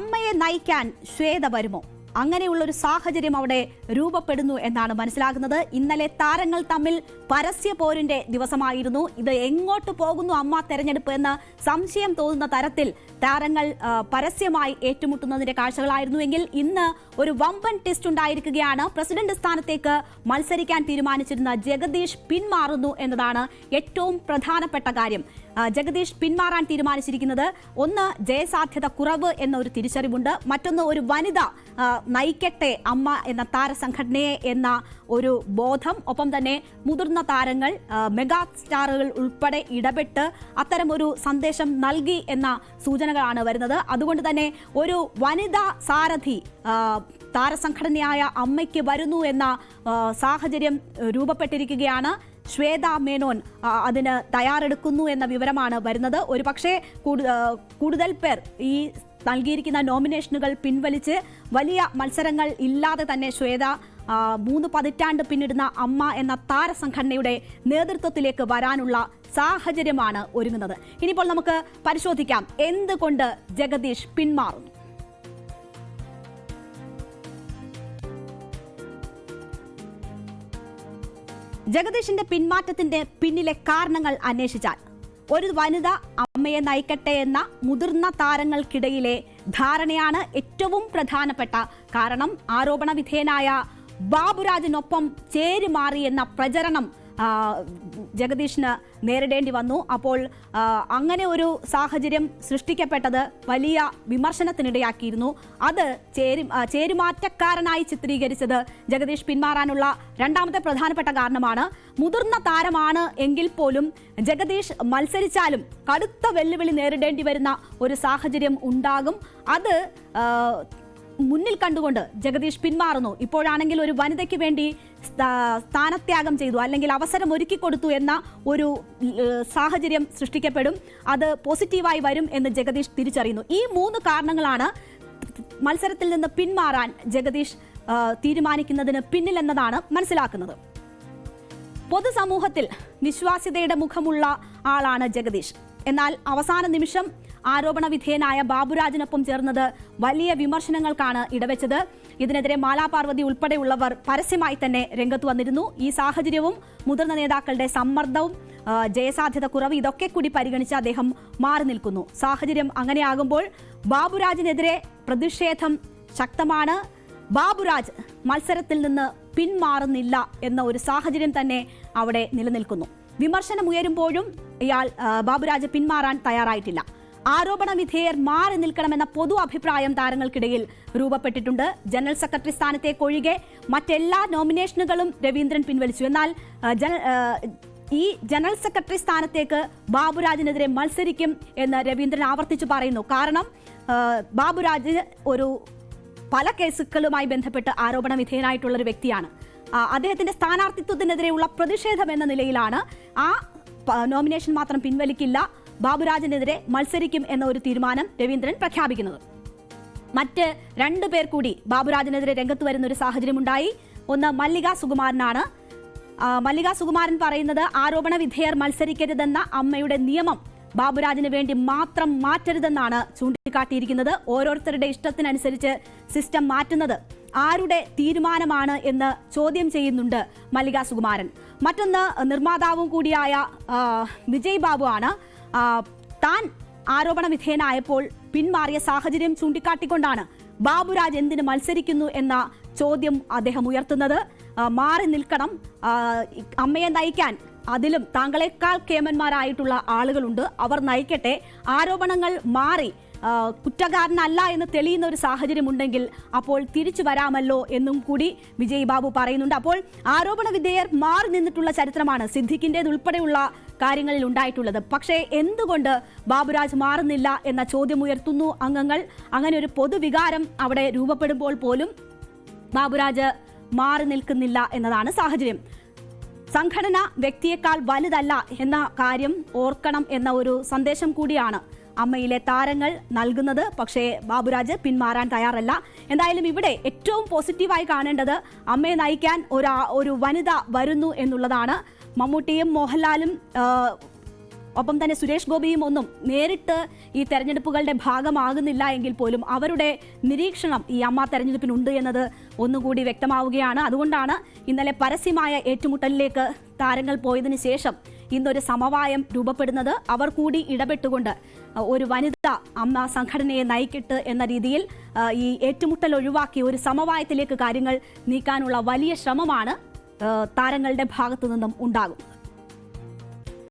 അമ്മയെ നയിക്കാൻ ശ്വേത വരുമോ? അങ്ങനെയുള്ള ഒരു സാഹചര്യം അവിടെ രൂപപ്പെടുന്നു എന്നാണ് മനസ്സിലാകുന്നത്. ഇന്നലെ താരങ്ങൾ തമ്മിൽ പരസ്യ പോരിന്റെ ദിവസമായിരുന്നു. ഇത് എങ്ങോട്ട് പോകുന്നു അമ്മ തെരഞ്ഞെടുപ്പ് എന്ന് സംശയം തോന്നുന്ന തരത്തിൽ താരങ്ങൾ പരസ്യമായി ഏറ്റുമുട്ടുന്നതിന്റെ കാഴ്ചകളായിരുന്നുവെങ്കിൽ ഇന്ന് ഒരു വമ്പൻ ടെസ്റ്റ് ഉണ്ടായിരിക്കുകയാണ്. പ്രസിഡന്റ് സ്ഥാനത്തേക്ക് മത്സരിക്കാൻ തീരുമാനിച്ചിരുന്ന ജഗദീഷ് പിന്മാറുന്നു എന്നതാണ് ഏറ്റവും പ്രധാനപ്പെട്ട കാര്യം. ജഗദീഷ് പിന്മാറാൻ തീരുമാനിച്ചിരിക്കുന്നത് ഒന്ന് ജയസാധ്യത കുറവ് എന്നൊരു തിരിച്ചറിവുണ്ട്. മറ്റൊന്ന് ഒരു വനിത നയിക്കട്ടെ അമ്മ എന്ന താരസംഘടനയെ എന്ന ഒരു ബോധം. ഒപ്പം തന്നെ മുതിർന്ന താരങ്ങൾ മെഗാ സ്റ്റാറുകൾ ഉൾപ്പെടെ ഇടപെട്ട് അത്തരമൊരു സന്ദേശം നൽകി എന്ന സൂചനകളാണ് വരുന്നത്. അതുകൊണ്ട് തന്നെ ഒരു വനിതാ സാരഥി താരസംഘടനയായ അമ്മയ്ക്ക് വരുന്നു എന്ന സാഹചര്യം രൂപപ്പെട്ടിരിക്കുകയാണ്. ശ്വേത മേനോൻ അതിന് തയ്യാറെടുക്കുന്നു എന്ന വിവരമാണ് വരുന്നത്. ഒരു പക്ഷേ കൂടുതൽ പേർ ഈ നൽകിയിരിക്കുന്ന നോമിനേഷനുകൾ പിൻവലിച്ച് വലിയ മത്സരങ്ങൾ ഇല്ലാതെ തന്നെ ശ്വേത മൂന്ന് പതിറ്റാണ്ട് പിന്നിടുന്ന അമ്മ എന്ന താരസംഘടനയുടെ നേതൃത്വത്തിലേക്ക് വരാനുള്ള സാഹചര്യമാണ് ഒരുങ്ങുന്നത്. ഇനിയിപ്പോൾ നമുക്ക് പരിശോധിക്കാം എന്തുകൊണ്ട് ജഗദീഷ് പിന്മാറുന്നു. ജഗദീഷിന്റെ പിന്മാറ്റത്തിന്റെ പിന്നിലെ കാരണങ്ങൾ അന്വേഷിച്ചാൽ ഒരു വനിത അമ്മയെ നയിക്കട്ടെ എന്ന മുതിർന്ന താരങ്ങൾക്കിടയിലെ ധാരണയാണ് ഏറ്റവും പ്രധാനപ്പെട്ട. കാരണം ആരോപണ വിധേയനായ ബാബുരാജിനൊപ്പം ചേരുമാറി എന്ന പ്രചരണം ജഗദീഷിന് നേരിടേണ്ടി വന്നു. അപ്പോൾ അങ്ങനെ ഒരു സാഹചര്യം സൃഷ്ടിക്കപ്പെട്ടത് വലിയ വിമർശനത്തിനിടയാക്കിയിരുന്നു. അത് ചേരി ചേരുമാറ്റക്കാരനായി ചിത്രീകരിച്ചത് ജഗദീഷ് പിന്മാറാനുള്ള രണ്ടാമത്തെ പ്രധാനപ്പെട്ട കാരണമാണ്. മുതിർന്ന താരമാണ് എങ്കിൽ പോലും ജഗദീഷ് മത്സരിച്ചാലും കടുത്ത വെല്ലുവിളി നേരിടേണ്ടി വരുന്ന ഒരു സാഹചര്യം ഉണ്ടാകും. അത് മുന്നിൽ കണ്ടുകൊണ്ട് ജഗദീഷ് പിന്മാറുന്നു. ഇപ്പോഴാണെങ്കിൽ ഒരു വനിതയ്ക്ക് വേണ്ടി സ്ഥാനത്യാഗം ചെയ്തു അല്ലെങ്കിൽ അവസരം ഒരുക്കി കൊടുത്തു എന്ന ഒരു സാഹചര്യം സൃഷ്ടിക്കപ്പെടും. അത് പോസിറ്റീവായി വരും എന്ന് ജഗദീഷ് തിരിച്ചറിയുന്നു. ഈ മൂന്ന് കാരണങ്ങളാണ് മത്സരത്തിൽ നിന്ന് പിന്മാറാൻ ജഗദീഷ് തീരുമാനിക്കുന്നതിന് പിന്നിലെന്നതാണ് മനസ്സിലാക്കുന്നത്. പൊതുസമൂഹത്തിൽ വിശ്വാസ്യതയുടെ മുഖമുള്ള ആളാണ് ജഗദീഷ്. എന്നാൽ അവസാന നിമിഷം ആരോപണ വിധേയനായ ബാബുരാജിനൊപ്പം ചേർന്നത് വലിയ വിമർശനങ്ങൾക്കാണ് ഇടവെച്ചത്. ഇതിനെതിരെ മാലാപാർവതി ഉൾപ്പെടെയുള്ളവർ പരസ്യമായി തന്നെ രംഗത്ത് വന്നിരുന്നു. ഈ സാഹചര്യവും മുതിർന്ന നേതാക്കളുടെ സമ്മർദ്ദവും ജയസാധ്യത കുറവ് ഇതൊക്കെ കൂടി പരിഗണിച്ച് അദ്ദേഹം മാറി നിൽക്കുന്നു. സാഹചര്യം അങ്ങനെയാകുമ്പോൾ ബാബുരാജിനെതിരെ പ്രതിഷേധം ശക്തമാണ്. ബാബുരാജ് മത്സരത്തിൽ നിന്ന് പിന്മാറുന്നില്ല എന്ന ഒരു സാഹചര്യം തന്നെ അവിടെ നിലനിൽക്കുന്നു. വിമർശനം ഉയരുമ്പോഴും ഇയാൾ ബാബുരാജ് പിന്മാറാൻ തയ്യാറായിട്ടില്ല. ആരോപണ വിധേയർ മാറി നിൽക്കണമെന്ന പൊതു അഭിപ്രായം താരങ്ങൾക്കിടയിൽ രൂപപ്പെട്ടിട്ടുണ്ട്. ജനറൽ സെക്രട്ടറി സ്ഥാനത്തേക്ക് ഒഴികെ മറ്റെല്ലാ നോമിനേഷനുകളും രവീന്ദ്രൻ പിൻവലിച്ചു. എന്നാൽ ഈ ജനറൽ സെക്രട്ടറി സ്ഥാനത്തേക്ക് ബാബുരാജിനെതിരെ മത്സരിക്കും എന്ന് രവീന്ദ്രൻ ആവർത്തിച്ചു പറയുന്നു. കാരണം ബാബുരാജ് ഒരു പല കേസുകളുമായി ബന്ധപ്പെട്ട് ആരോപണ വിധേയനായിട്ടുള്ള ഒരു വ്യക്തിയാണ് അദ്ദേഹത്തിന്റെ സ്ഥാനാർത്ഥിത്വത്തിനെതിരെയുള്ള പ്രതിഷേധം എന്ന നിലയിലാണ് ആ നോമിനേഷൻ മാത്രം പിൻവലിക്കില്ല. ബാബുരാജിനെതിരെ മത്സരിക്കും എന്ന ഒരു തീരുമാനം രവീന്ദ്രൻ പ്രഖ്യാപിക്കുന്നത്. മറ്റ് രണ്ടു പേർ കൂടി ബാബുരാജിനെതിരെ രംഗത്ത് വരുന്ന ഒരു സാഹചര്യമുണ്ടായി. ഒന്ന് മല്ലിക സുകുമാരനാണ്. മല്ലിക സുകുമാരൻ പറയുന്നത് ആരോപണ വിധേയർ മത്സരിക്കരുതെന്ന അമ്മയുടെ നിയമം ബാബുരാജിന് വേണ്ടി മാത്രം മാറ്റരുതെന്നാണ് ചൂണ്ടിക്കാട്ടിയിരിക്കുന്നത്. ഓരോരുത്തരുടെ ഇഷ്ടത്തിനനുസരിച്ച് സിസ്റ്റം മാറ്റുന്നത് ആരുടെ തീരുമാനമാണ് എന്ന് ചോദ്യം ചെയ്യുന്നുണ്ട് മല്ലിക സുകുമാരൻ. മറ്റൊന്ന് നിർമ്മാതാവും കൂടിയായ വിജയ് ബാബു ആണ് താൻ ആരോപണ വിധേയനായപ്പോൾ പിന്മാറിയ സാഹചര്യം ചൂണ്ടിക്കാട്ടിക്കൊണ്ടാണ് ബാബുരാജ് എന്തിന് മത്സരിക്കുന്നു എന്ന ചോദ്യം അദ്ദേഹം ഉയർത്തുന്നത്. മാറി നിൽക്കണം. അമ്മയെ നയിക്കാൻ അതിലും താങ്കളെക്കാൾ കേമന്മാരായിട്ടുള്ള ആളുകളുണ്ട്. അവർ നയിക്കട്ടെ. ആരോപണങ്ങൾ മാറി കുറ്റക്കാരനല്ല എന്ന് തെളിയുന്ന ഒരു സാഹചര്യം ഉണ്ടെങ്കിൽ അപ്പോൾ തിരിച്ചു വരാമല്ലോ എന്നും കൂടി വിജയ് ബാബു പറയുന്നുണ്ട്. അപ്പോൾ ആരോപണ വിധേയർ മാറി നിന്നിട്ടുള്ള ചരിത്രമാണ് സിദ്ദിഖിന്റെത് ഉൾപ്പെടെയുള്ള കാര്യങ്ങളിൽ ഉണ്ടായിട്ടുള്ളത്. പക്ഷേ എന്തുകൊണ്ട് ബാബുരാജ് മാറുന്നില്ല എന്ന ചോദ്യം ഉയർത്തുന്നു അംഗങ്ങൾ. അങ്ങനെ ഒരു പൊതുവികാരം അവിടെ രൂപപ്പെടുമ്പോൾ പോലും ബാബുരാജ് മാറി നിൽക്കുന്നില്ല എന്നതാണ് സാഹചര്യം. സംഘടന വ്യക്തിയേക്കാൾ വലുതല്ല എന്ന കാര്യം ഓർക്കണം എന്ന ഒരു സന്ദേശം കൂടിയാണ്. അമ്മയിലെ താരങ്ങൾ നൽകുന്നത്. പക്ഷേ ബാബുരാജ് പിന്മാറാൻ തയ്യാറല്ല. എന്തായാലും ഇവിടെ ഏറ്റവും പോസിറ്റീവായി കാണേണ്ടത് അമ്മയെ നയിക്കാൻ ഒരു ഒരു വനിത വരുന്നു എന്നുള്ളതാണ്. മമ്മൂട്ടിയും മോഹൻലാലും ഒപ്പം തന്നെ സുരേഷ് ഗോപിയും ഒന്നും നേരിട്ട് ഈ തെരഞ്ഞെടുപ്പുകളുടെ ഭാഗമാകുന്നില്ല എങ്കിൽ പോലും അവരുടെ നിരീക്ഷണം ഈ അമ്മ തെരഞ്ഞെടുപ്പിനുണ്ട് എന്നത് ഒന്നുകൂടി വ്യക്തമാവുകയാണ്. അതുകൊണ്ടാണ് ഇന്നലെ പരസ്യമായ ഏറ്റുമുട്ടലിലേക്ക് താരങ്ങൾ പോയതിനു ശേഷം ഇന്നൊരു സമവായം രൂപപ്പെടുന്നത് അവർ കൂടി ഇടപെട്ടുകൊണ്ട് ഒരു വനിത അമ്മ സംഘടനയെ നയിക്കട്ട് എന്ന രീതിയിൽ ഈ ഏറ്റുമുട്ടൽ ഒഴിവാക്കി ഒരു സമവായത്തിലേക്ക് കാര്യങ്ങൾ നീക്കാനുള്ള വലിയ ശ്രമമാണ് താരങ്ങളുടെ ഭാഗത്തു നിന്നും ഉണ്ടാകുന്നത്.